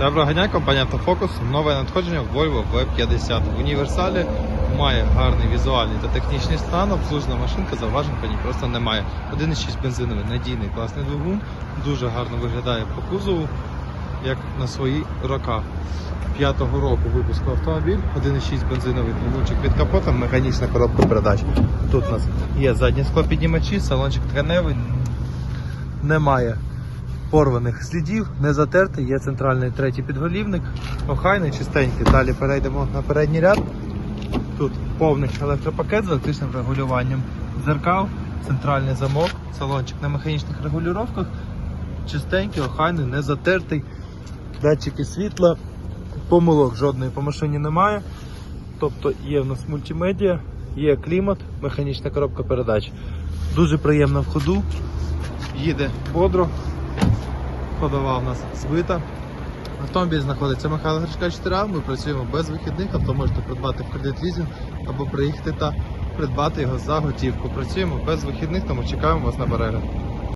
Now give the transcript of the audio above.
Доброго дня, компанія Автофокус. Нове надходження Volvo V50 в універсалі. Має гарний візуальний та технічний стан. Обслужена машинка, зауважень по ній просто немає. 1,6 бензиновий надійний класний двигун. Дуже гарно виглядає по кузову, як на свої рока. П'ятого року випуску автомобіль, 1,6 бензиновий двигунчик під капотом, механічна коробка передач. Тут у нас є задні склопіднімачі, салончик тканевий, немає порваних слідів, не затертий, є центральний третій підголівник, охайний, чистенький. Далі перейдемо на передній ряд. Тут повний електропакет з електричним регулюванням дзеркал, центральний замок, салончик на механічних регулюваннях, чистенький, охайний, не затертий, датчики світла, помилок жодної по машині немає. Тобто є в нас мультимедіа, є клімат, механічна коробка передач. Дуже приємно в ходу, їде бодро, ходова в нас збита. Автомобіль знаходиться Михайло Гришка 4А, ми працюємо без вихідних, авто можете придбати в кредит лізінг або приїхати та придбати його за готівку. Працюємо без вихідних, тому чекаємо вас на перегляд.